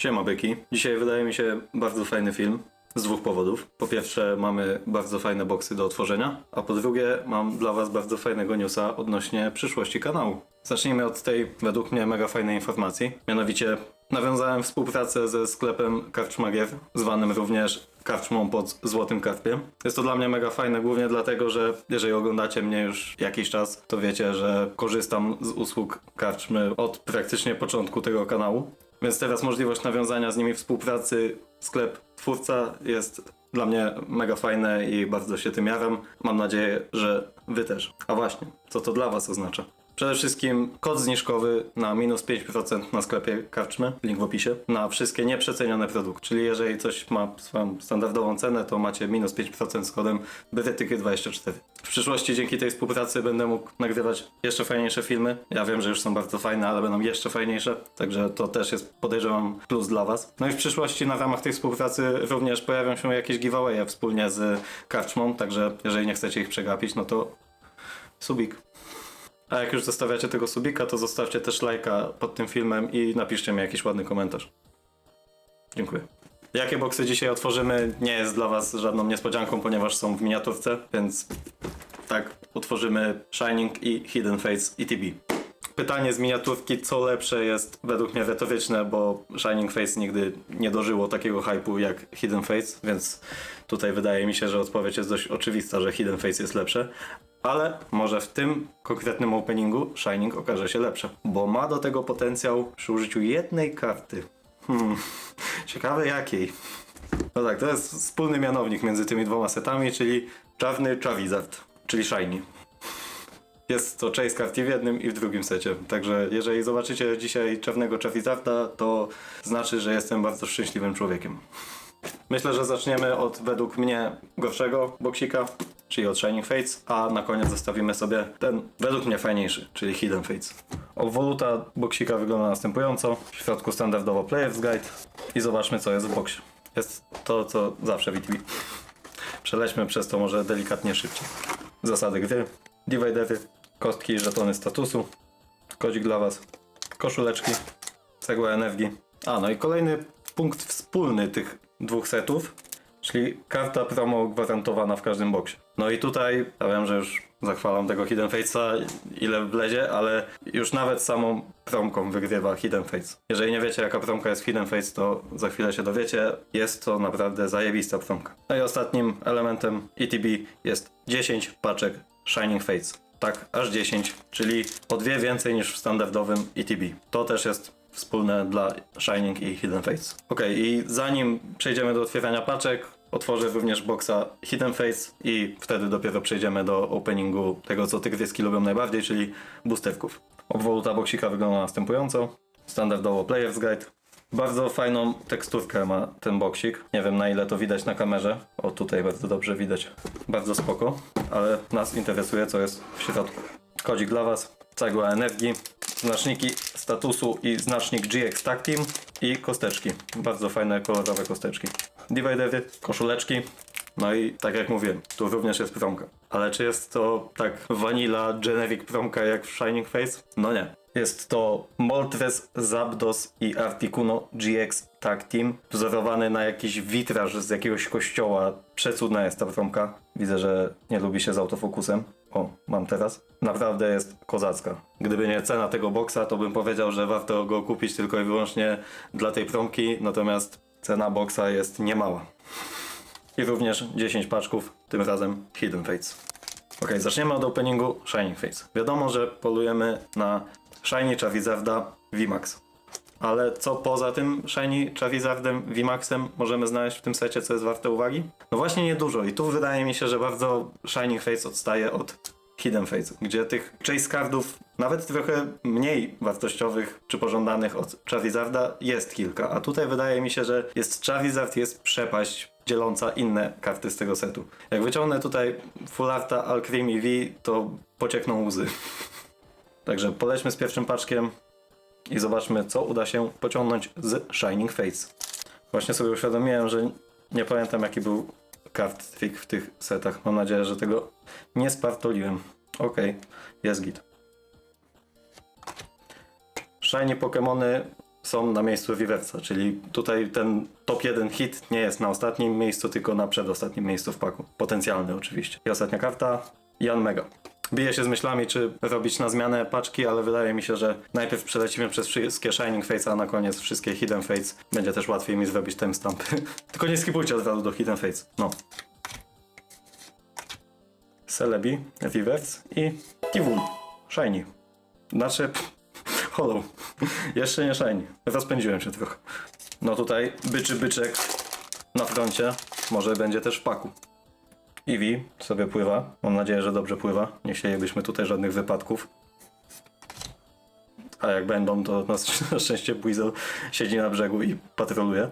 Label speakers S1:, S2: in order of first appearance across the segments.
S1: Siema byki. Dzisiaj wydaje mi się bardzo fajny film. Z dwóch powodów. Po pierwsze mamy bardzo fajne boksy do otworzenia, a po drugie mam dla was bardzo fajnego newsa odnośnie przyszłości kanału. Zacznijmy od tej, według mnie, mega fajnej informacji. Mianowicie nawiązałem współpracę ze sklepem Karczmagier, zwanym również karczmą pod Złotym Karpiem. Jest to dla mnie mega fajne, głównie dlatego, że jeżeli oglądacie mnie już jakiś czas, to wiecie, że korzystam z usług karczmy od praktycznie początku tego kanału. Więc teraz możliwość nawiązania z nimi współpracy, sklep twórca jest dla mnie mega fajne i bardzo się tym jaram. Mam nadzieję, że wy też. A właśnie, co to dla was oznacza? Przede wszystkim kod zniżkowy na minus 5% na sklepie karczmy, link w opisie, na wszystkie nieprzecenione produkty. Czyli jeżeli coś ma swoją standardową cenę, to macie minus 5% z kodem BWTK24. W przyszłości dzięki tej współpracy będę mógł nagrywać jeszcze fajniejsze filmy. Ja wiem, że już są bardzo fajne, ale będą jeszcze fajniejsze, także to też jest podejrzewam plus dla was. No i w przyszłości na ramach tej współpracy również pojawią się jakieś giveawaye wspólnie z karczmą, także jeżeli nie chcecie ich przegapić, no to subik. A jak już zostawiacie tego subika, to zostawcie też lajka pod tym filmem i napiszcie mi jakiś ładny komentarz. Dziękuję. Jakie boksy dzisiaj otworzymy nie jest dla was żadną niespodzianką, ponieważ są w miniaturce, więc tak, otworzymy Shining i Hidden Fates ETB. Pytanie z miniaturki, co lepsze jest według mnie retoryczne, bo Shining Face nigdy nie dożyło takiego hypu jak Hidden Face, więc tutaj wydaje mi się, że odpowiedź jest dość oczywista, że Hidden Face jest lepsze. Ale może w tym konkretnym openingu Shining okaże się lepsze, bo ma do tego potencjał przy użyciu jednej karty. Hmm, ciekawe jakiej. No tak, to jest wspólny mianownik między tymi dwoma setami, czyli czarny Charizard, czyli Shiny. Jest to Chase i w jednym i w drugim secie. Także jeżeli zobaczycie dzisiaj czarnego Charizarda, to znaczy, że jestem bardzo szczęśliwym człowiekiem. Myślę, że zaczniemy od według mnie gorszego boksika, czyli od Shining Fates, a na koniec zostawimy sobie ten według mnie fajniejszy, czyli Hidden Fates. Obwoluta boksika wygląda następująco. W środku standardowo Player's Guide i zobaczmy co jest w boksie. Jest to, co zawsze w ETB. Przelećmy przez to może delikatnie szybciej. Zasady gry, dividery, kostki i żetony statusu, kodzik dla was, koszuleczki, cegła energii. A, no i kolejny punkt wspólny tych dwóch setów, czyli karta promo gwarantowana w każdym boksie. No i tutaj, ja wiem, że już zachwalam tego Hidden Fate'a ile wlezie, ale już nawet samą promką wygrywa Hidden Fates. Jeżeli nie wiecie jaka promka jest w Hidden Fates, to za chwilę się dowiecie. Jest to naprawdę zajebista promka. No i ostatnim elementem ETB jest 10 paczek Shining Fates. Tak, aż 10, czyli o dwie więcej niż w standardowym ETB. To też jest wspólne dla Shining i Hidden Fates. Ok, i zanim przejdziemy do otwierania paczek, otworzę również boxa Hidden Fates i wtedy dopiero przejdziemy do openingu tego, co tygryski lubią najbardziej, czyli boosterków. Obwoluta boksika wygląda następująco. Standardowo Player's Guide. Bardzo fajną teksturkę ma ten boksik. Nie wiem na ile to widać na kamerze. O tutaj bardzo dobrze widać. Bardzo spoko. Ale nas interesuje co jest w środku. Kodzik dla Was. Cegła energii. Znaczniki statusu i znacznik GX Tag Team. I kosteczki. Bardzo fajne kolorowe kosteczki. Dividery, koszuleczki. No i tak jak mówiłem, tu również jest promka. Ale czy jest to tak vanilla generic promka jak w Shining Face? No nie. Jest to Moltres, Zapdos i Articuno GX Tag Team, wzorowany na jakiś witraż z jakiegoś kościoła. Przecudna jest ta promka. Widzę, że nie lubi się z autofokusem. O, mam teraz. Naprawdę jest kozacka. Gdyby nie cena tego boksa, to bym powiedział, że warto go kupić tylko i wyłącznie dla tej promki, natomiast cena boksa jest niemała. I również 10 paczków, tym razem Hidden Fates. Ok, zaczniemy od openingu Shining Face. Wiadomo, że polujemy na Shiny Charizarda VMAX. Ale co poza tym Shiny Charizardem VMAXem możemy znaleźć w tym secie, co jest warte uwagi? No właśnie niedużo i tu wydaje mi się, że bardzo Shining Face odstaje od Hidden Face, gdzie tych Chase Cardów, nawet trochę mniej wartościowych czy pożądanych od Charizarda jest kilka, a tutaj wydaje mi się, że jest Charizard, jest przepaść dzieląca inne karty z tego setu. Jak wyciągnę tutaj Full Arta Alcremie V, to pociekną łzy. Także polećmy z pierwszym paczkiem i zobaczmy, co uda się pociągnąć z Shining Face. Właśnie sobie uświadomiłem, że nie pamiętam, jaki był card trick w tych setach. Mam nadzieję, że tego nie spartoliłem. Okej, jest git. Shiny Pokémony są na miejscu Riversa, czyli tutaj ten top 1 hit nie jest na ostatnim miejscu, tylko na przedostatnim miejscu w paku. Potencjalny oczywiście. I ostatnia karta, Jan Mega. Biję się z myślami, czy robić na zmianę paczki, ale wydaje mi się, że najpierw przelecimy przez wszystkie Shining Fates, a na koniec wszystkie Hidden Fates. Będzie też łatwiej mi zrobić timestampy. Tylko nie skipujcie od razu do Hidden Fates. No. Celebi, Reverse i Tivul. Shiny. Znaczy, hollow. Jeszcze nie shiny. Rozpędziłem się trochę. No tutaj byczy byczek na froncie. Może będzie też w paku. Eevee sobie pływa. Mam nadzieję, że dobrze pływa. Nie chcielibyśmy tutaj żadnych wypadków. A jak będą, to na, na szczęście Buizel siedzi na brzegu i patroluje.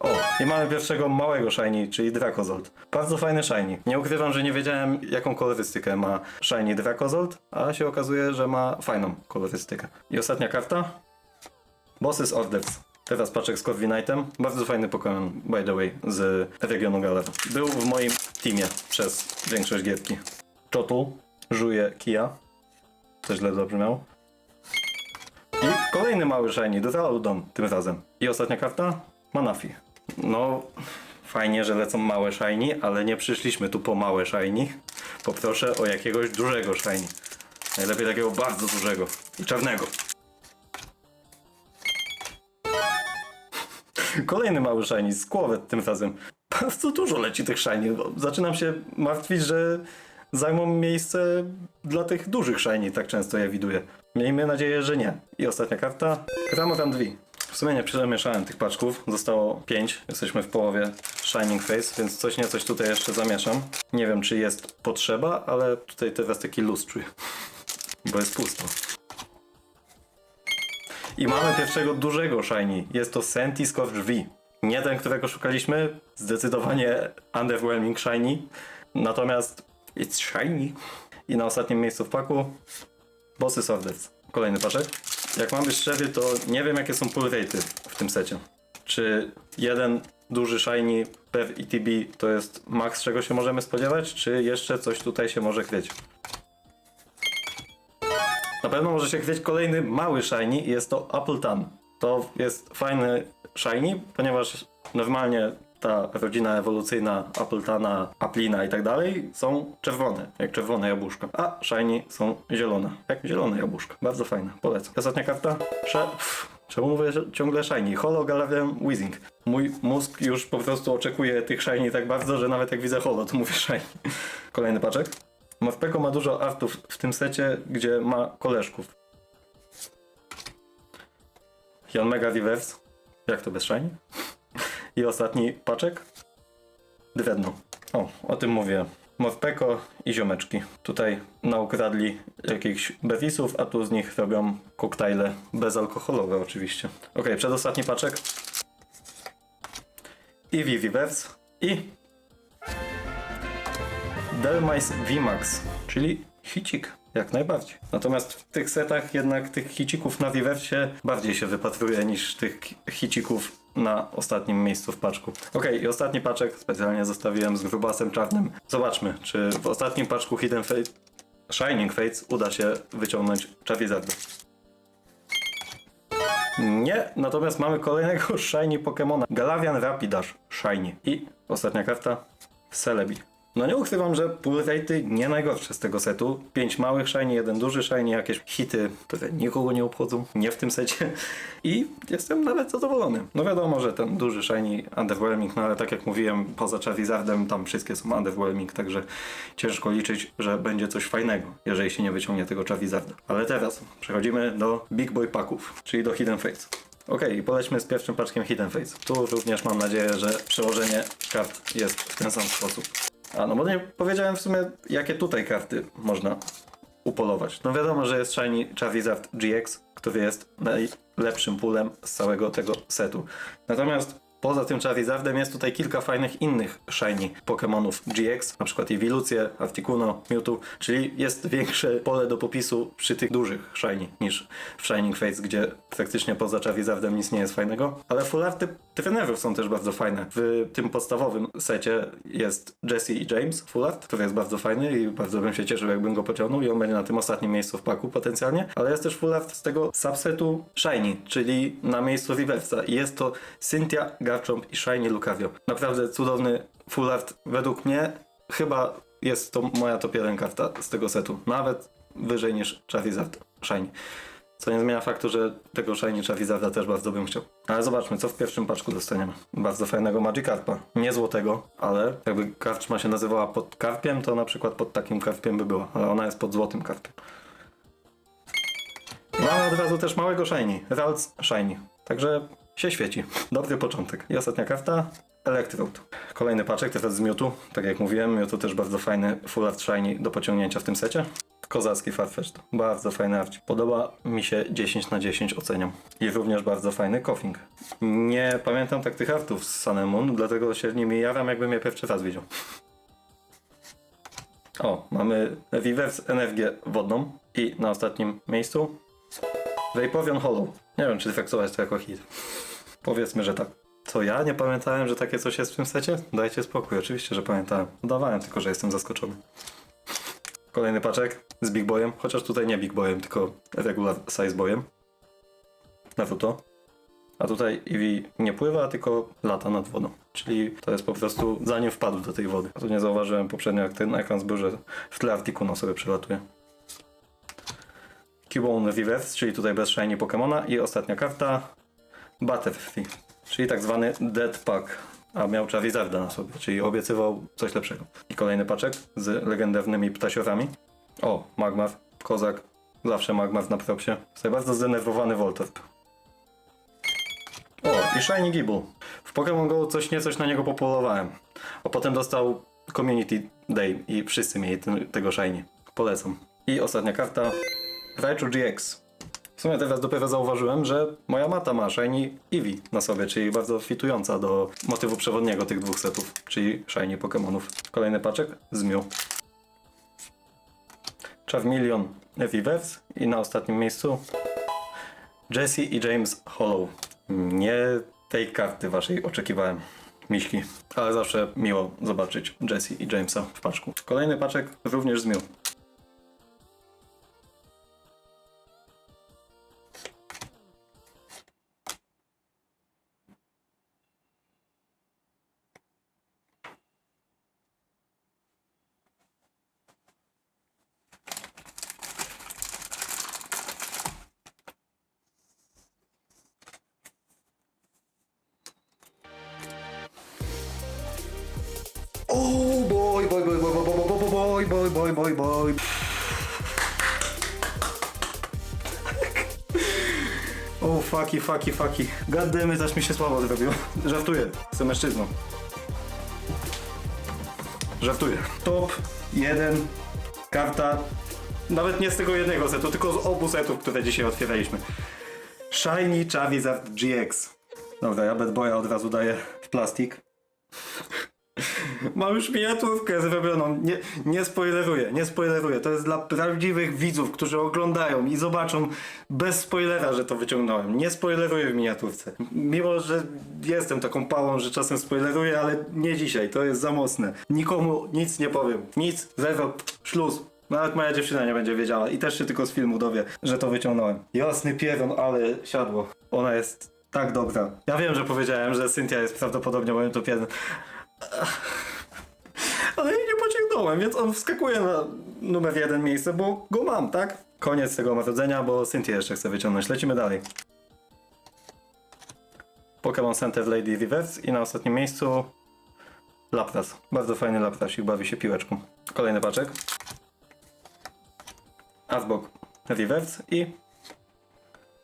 S1: O, i mamy pierwszego małego shiny, czyli Dracozolt. Bardzo fajny shiny. Nie ukrywam, że nie wiedziałem jaką kolorystykę ma shiny Dracozolt, a się okazuje, że ma fajną kolorystykę. I ostatnia karta. Bosses Orders. Teraz paczek z Corviknightem. Bardzo fajny Pokémon, by the way, z regionu Galar. Był w moim teamie przez większość gierki. Chotul żuje kija. To źle zabrzmiał. I kolejny mały shiny, Duraludon tym razem. I ostatnia karta? Manafi. No, fajnie, że lecą małe shiny, ale nie przyszliśmy tu po małe shiny. Poproszę o jakiegoś dużego shiny. Najlepiej takiego bardzo dużego i czarnego. Kolejny mały shiny, skłowet tym razem. Bardzo dużo leci tych shiny. Zaczynam się martwić, że zajmą miejsce dla tych dużych shiny, tak często je widuję. Miejmy nadzieję, że nie. I ostatnia karta, Ramoran 2. W sumie nie przemieszałem tych paczków, zostało 5, jesteśmy w połowie Shining Face, więc coś nie coś tutaj jeszcze zamieszam. Nie wiem czy jest potrzeba, ale tutaj teraz taki luz czuję, bo jest pusto. I mamy pierwszego dużego shiny. Jest to Senti Scorch V. Nie ten, którego szukaliśmy. Zdecydowanie underwhelming shiny. Natomiast it's shiny. I na ostatnim miejscu w paku Bossy Swords. Kolejny paczek. Jak mam być szczery, to nie wiem jakie są pull rate'y w tym secie. Czy jeden duży shiny per ETB to jest max czego się możemy spodziewać, czy jeszcze coś tutaj się może kryć? Na pewno może się kryć kolejny mały shiny i jest to Appleton. To jest fajny shiny, ponieważ normalnie ta rodzina ewolucyjna Appletona, Applina i tak dalej są czerwone, jak czerwone jabłuszka, a shiny są zielone, jak zielone jabłuszka. Bardzo fajne, polecam. Ostatnia karta? Pff, Czemu mówię ciągle shiny? Holo Galarian Weezing. Mój mózg już po prostu oczekuje tych shiny tak bardzo, że nawet jak widzę holo, to mówię shiny. Kolejny paczek. Morpeko ma dużo artów w tym secie, gdzie ma koleżków. Jan Mega Reverse. Jak to bez shiny? I ostatni paczek. Drewno. O, o tym mówię. Morpeko i ziomeczki. Tutaj naukradli jakichś bewisów, a tu z nich robią koktajle bezalkoholowe oczywiście. Ok, przedostatni paczek. Eevee Reverse i Delmice VMAX, czyli hicik, jak najbardziej. Natomiast w tych setach jednak tych hicików na Reversie bardziej się wypatruje niż tych hicików na ostatnim miejscu w paczku. Ok, i ostatni paczek specjalnie zostawiłem z grubasem czarnym. Zobaczmy, czy w ostatnim paczku Hidden Fate Shining Fates uda się wyciągnąć Charizarda. Nie, natomiast mamy kolejnego shiny Pokemona. Galavian Rapidash Shiny. I ostatnia karta Celebi. No nie ukrywam, że pull rate'y nie najgorsze z tego setu. Pięć małych shiny, jeden duży shiny, jakieś hity, które nikogo nie obchodzą, nie w tym secie. I jestem nawet zadowolony. No wiadomo, że ten duży shiny underwhelming, no ale tak jak mówiłem, poza Charizardem tam wszystkie są underwhelming, także ciężko liczyć, że będzie coś fajnego, jeżeli się nie wyciągnie tego Charizarda. Ale teraz przechodzimy do Big Boy Packów, czyli do Hidden Fates. Okej, i polećmy z pierwszym paczkiem Hidden Fates. Tu również mam nadzieję, że przełożenie kart jest w ten sam sposób. A no bo nie powiedziałem w sumie, jakie tutaj karty można upolować. No wiadomo, że jest Shiny Charizard GX, który jest najlepszym pulem z całego tego setu. Natomiast Poza tym Charizardem jest tutaj kilka fajnych innych shiny Pokémonów GX, na przykład Ewilucję, Articuno, Mewtwo, czyli jest większe pole do popisu przy tych dużych shiny niż w Shining Fates, gdzie praktycznie poza Charizardem nic nie jest fajnego. Ale full arty trenerów są też bardzo fajne. W tym podstawowym secie jest Jesse i James full art, który jest bardzo fajny i bardzo bym się cieszył, jakbym go pociągnął i on będzie na tym ostatnim miejscu w paku potencjalnie. Ale jest też full art z tego subsetu Shiny, czyli na miejscu Reversa i jest to Cynthia, I Shiny Lucario. Naprawdę cudowny full art. Według mnie chyba jest to moja top 1 karta z tego setu. Nawet wyżej niż Charizard Shiny. Co nie zmienia faktu, że tego Shiny Charizarda też bardzo bym chciał. Ale zobaczmy, co w pierwszym paczku dostaniemy. Bardzo fajnego Magikarpa. Nie złotego, ale jakby karczma się nazywała pod karpiem, to na przykład pod takim karpiem by była. Ale ona jest pod złotym karpiem. Mamy od razu też małego Shiny. Ralts Shiny. Także się świeci. Dobry początek. I ostatnia karta. Electrode. Kolejny paczek, teraz z Mewtwo. Tak jak mówiłem, Mewtwo też bardzo fajny Full Art Shiny do pociągnięcia w tym secie. Kozacki Farfetch. Bardzo fajny arci. Podoba mi się 10 na 10 oceniam. I również bardzo fajny Koffing. Nie pamiętam tak tych artów z Moon, dlatego się nimi jaram, jakbym je pierwszy raz widział. O, mamy Reverse energię wodną i na ostatnim miejscu Vaporeon Hollow. Nie wiem, czy traktować to jako hit. Powiedzmy, że tak. Co ja? Nie pamiętałem, że takie coś jest w tym secie? Dajcie spokój, oczywiście, że pamiętałem. Udawałem tylko, że jestem zaskoczony. Kolejny paczek z Big Boyem, chociaż tutaj nie Big Boyem, tylko regular size boyem. Naruto. A tutaj Eevee nie pływa, tylko lata nad wodą. Czyli to jest po prostu zanim wpadł do tej wody. A tu nie zauważyłem poprzednio, jak ten ekran był, że w tle Articuno sobie przelatuje. Cubone Reverse, czyli tutaj bez shiny Pokemona i ostatnia karta Butterfree, czyli tak zwany Dead Pack, a miał Charizarda na sobie, czyli obiecywał coś lepszego. I kolejny paczek z legendarnymi ptasiorami. O, Magmar, Kozak, zawsze Magmar na propsie. Tutaj bardzo zdenerwowany Voltorb. O, i Shiny Gibble. W Pokémon Go coś nie coś na niego popolowałem. A potem dostał Community Day i wszyscy mieli ten, tego Shiny. Polecam. I ostatnia karta. Raichu GX. W sumie teraz dopiero zauważyłem, że moja mata ma Shiny Eevee na sobie, czyli bardzo fitująca do motywu przewodniego tych dwóch setów, czyli Shiny Pokémonów. Kolejny paczek z Mew. Charmeleon Reverse i na ostatnim miejscu Jesse i James Hollow. Nie tej karty waszej oczekiwałem. Miśki. Ale zawsze miło zobaczyć Jesse i Jamesa w paczku. Kolejny paczek również z Mew.
S2: Boy.
S1: O, fucky, fucky, fucky. Gaddemy, też mi się słabo zrobiło. Żartuję, jestem mężczyzną. Żartuję. Top 1 karta. Nawet nie z tego jednego setu, tylko z obu setów, które dzisiaj otwieraliśmy. Shiny Charizard GX. Dobra, ja Bad Boya od razu daję w plastik. Mam już miniaturkę zrobioną. Nie, nie spoileruję, nie spoileruję. To jest dla prawdziwych widzów, którzy oglądają i zobaczą bez spoilera, że to wyciągnąłem. Nie spoileruję w miniaturce. Mimo, że jestem taką pałą, że czasem spoileruję, ale nie dzisiaj. To jest za mocne. Nikomu nic nie powiem. Nic, zero, szluz. Nawet moja dziewczyna nie będzie wiedziała i też się tylko z filmu dowie, że to wyciągnąłem. Jasny pieron, ale siadło. Ona jest tak dobra. Ja wiem, że powiedziałem, że Cynthia jest prawdopodobnie moim top 1. Ale jej nie pociągnąłem, więc on wskakuje na numer jeden miejsce, bo go mam, tak? Koniec tego narodzenia, bo Cynthia jeszcze chce wyciągnąć. Lecimy dalej. Pokémon Center Lady Reverse i na ostatnim miejscu Lapras. Bardzo fajny Laprasik, bawi się piłeczką. Kolejny paczek. Asbok Reverse i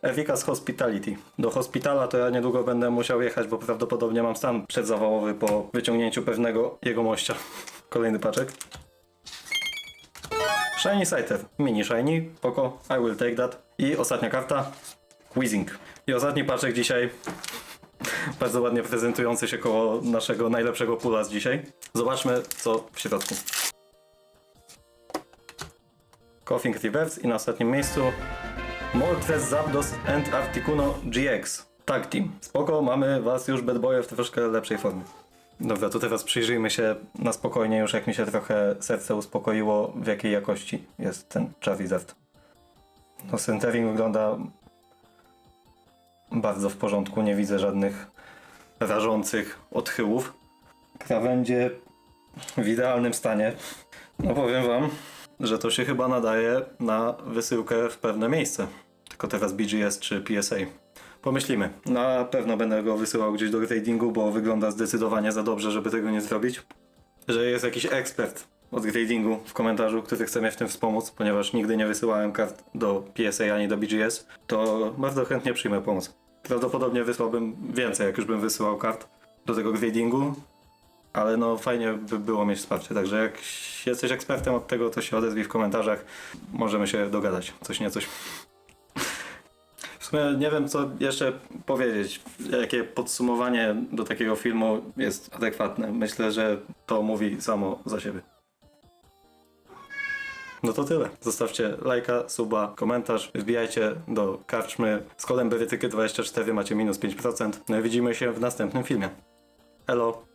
S1: Evikas Hospitality. Do Hospitala to ja niedługo będę musiał jechać, bo prawdopodobnie mam stan przedzawałowy po wyciągnięciu pewnego jegomościa. Kolejny paczek. Shiny Scyther. Mini Shiny. Poko. I will take that. I ostatnia karta. Weezing. I ostatni paczek dzisiaj. bardzo ładnie prezentujący się koło naszego najlepszego pula z dzisiaj. Zobaczmy, co w środku. Coughing Reverse i na ostatnim miejscu Moltres Zapdos and Articuno GX. Tag Team. Spoko, mamy was już bad boye w troszkę lepszej formie. Dobra, to teraz przyjrzyjmy się na spokojnie, już jak mi się trochę serce uspokoiło, w jakiej jakości jest ten Charizard. No, centering wygląda bardzo w porządku, nie widzę żadnych rażących odchyłów. Krawędzie w idealnym stanie. No powiem wam, że to się chyba nadaje na wysyłkę w pewne miejsce. Tylko teraz BGS czy PSA. Pomyślimy. Na pewno będę go wysyłał gdzieś do gradingu, bo wygląda zdecydowanie za dobrze, żeby tego nie zrobić. Że jest jakiś ekspert od gradingu w komentarzu, który chce mnie w tym wspomóc, ponieważ nigdy nie wysyłałem kart do PSA ani do BGS, to bardzo chętnie przyjmę pomoc. Prawdopodobnie wysłałbym więcej, jak już bym wysyłał kart do tego gradingu, ale no fajnie by było mieć wsparcie, także jak jesteś ekspertem od tego, to się odezwij w komentarzach, możemy się dogadać, coś nie coś. W sumie nie wiem, co jeszcze powiedzieć. Jakie podsumowanie do takiego filmu jest adekwatne. Myślę, że to mówi samo za siebie. No to tyle. Zostawcie lajka, suba, komentarz. Wbijajcie do karczmy. Z kodem berytyky24 macie minus 5%. No i widzimy się w następnym filmie. Hello!